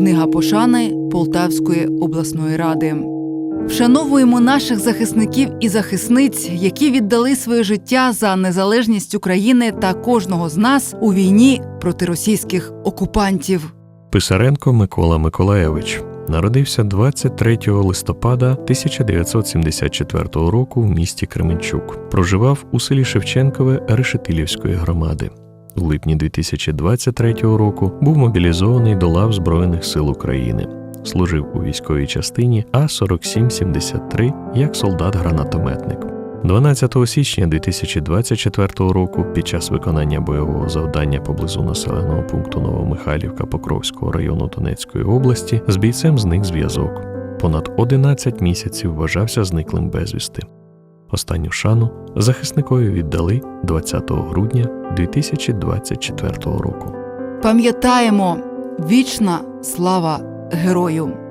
Книга пошани Полтавської обласної ради. Вшановуємо наших захисників і захисниць, які віддали своє життя за незалежність України та кожного з нас у війні проти російських окупантів. Писаренко Микола Миколаєвич народився 23 листопада 1974 року в місті Кременчук. Проживав у селі Шевченкове Решетилівської громади. У липні 2023 року був мобілізований до лав Збройних сил України. Служив у військовій частині А4773 як солдат-гранатометник. 12 січня 2024 року під час виконання бойового завдання поблизу населеного пункту Новомихайлівка Покровського району Донецької області з бійцем зник зв'язок. Понад 11 місяців вважався зниклим безвісти. Останню шану захисникові віддали 20 грудня 2024 року. Пам'ятаємо вічна слава герою!